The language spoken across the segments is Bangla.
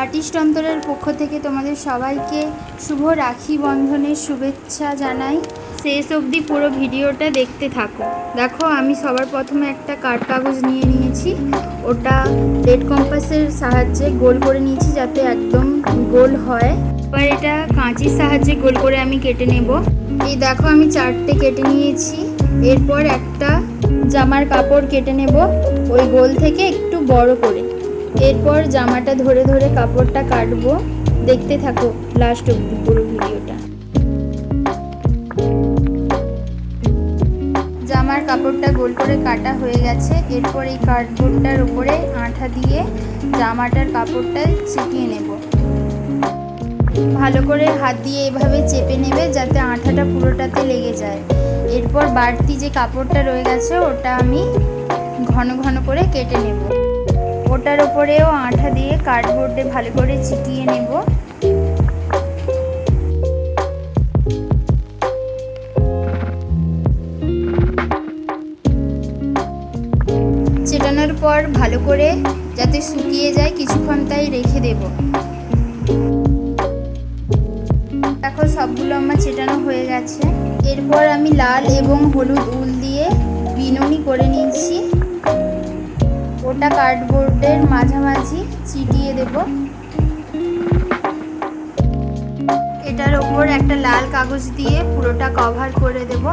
আর্টিস্ট অন্তরের পক্ষ থেকে তোমাদের সবাইকে শুভ রাখি বন্ধনের শুভেচ্ছা জানাই। শেষ অবধি পুরো ভিডিওটা দেখতে থাকো। দেখো, আমি সবার প্রথমে একটা কাঠ কাগজ নিয়ে নিয়েছি। ওটা রেড কম্পাসের সাহায্যে গোল করে নিয়েছি যাতে একদম গোল হয়। এবার এটা কাঁচির সাহায্যে গোল করে আমি কেটে নেব। এই দেখো, আমি চারটে কেটে নিয়েছি। এরপর একটা জামার কাপড় কেটে নেব। ওই গোল থেকে একটু বড় করে। এরপর জামাটা ধরে ধরে কাপড়টা কাটবো। দেখতে থাকো লাস্ট অব্দি পুরো ভিডিওটা। জামার কাপড়টা গোল করে কাটা হয়ে গেছে। এরপর এই কার্ডবোর্ডটার উপরে আঠা দিয়ে জামাটার কাপড়টা ছিটিয়ে নেব। ভালো করে হাত দিয়ে এভাবে চেপে নেবে যাতে আঠাটা পুরোটাতে লেগে যায়। এরপর বাড়তি যে কাপড়টা রয়ে গেছে, ওটা আমি ঘন ঘন করে কেটে নেব। ওটার ওপরেও আঠা দিয়ে কার্ডবোর্ডে ভালো করে চিটিয়ে নেব। চেটানোর পর ভালো করে যাতে শুকিয়ে যায় কিছুক্ষণ তাই রেখে দেব। দেখো সবগুলো আমার চেটানো হয়ে গেছে। এরপর আমি লাল এবং হলুদ উল দিয়ে বিনুনি করে নিয়েছি ওটা কার্ডবোর্ডের মাঝামাঝি চিটিয়ে দেব। এটার ওপর একটা লাল কাগজ দিয়ে পুরোটা কভার করে দেব।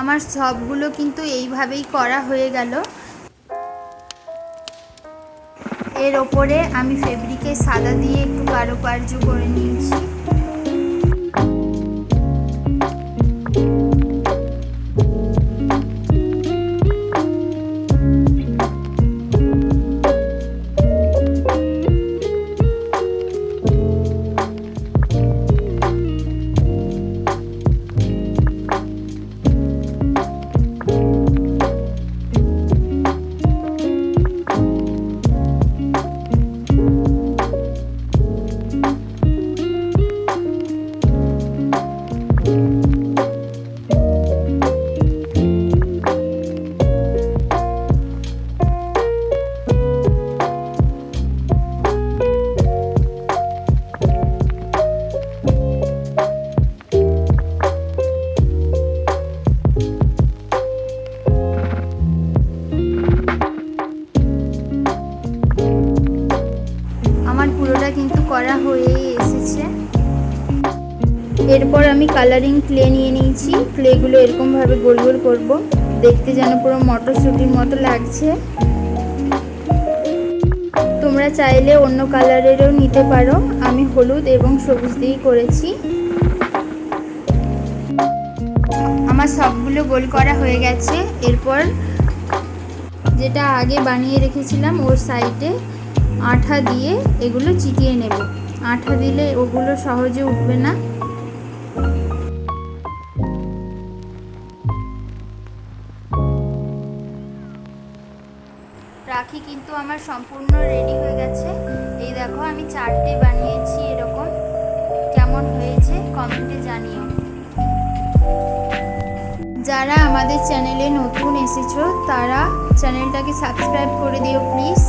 আমার সবগুলো কিন্তু এইভাবেই করা হয়ে গেল। এর ওপরে আমি ফেব্রিকে সাদা দিয়ে একটু কারুকার্য করে নিয়েছি। করা হয়েই এসেছে। এরপর আমি কালারিং ক্লে নিয়ে নিয়েছি। ক্লেগুলো এরকমভাবে গোল গোল করব। দেখতে যেন পুরো মটরশুঁটির মতো লাগছে। তোমরা চাইলে অন্য কালারেরও নিতে পারো। আমি হলুদ এবং সবুজ দিয়েই করেছি। আমার সবগুলো গোল করা হয়ে গেছে। এরপর যেটা আগে বানিয়ে রেখেছিলাম ওর সাইডে আঠা দিয়ে এগুলো চিটিয়ে নেব। আঠা দিলে ওগুলো সহজে উঠবে না। রাখি কিন্তু আমার সম্পূর্ণ রেডি হয়ে গেছে। এই দেখো, আমি চারটে বানিয়েছি এরকম। কেমন হয়েছে কমেন্টে জানিও। যারা আমাদের চ্যানেলে নতুন এসেছ তারা চ্যানেলটাকে সাবস্ক্রাইব করে দিও প্লিজ।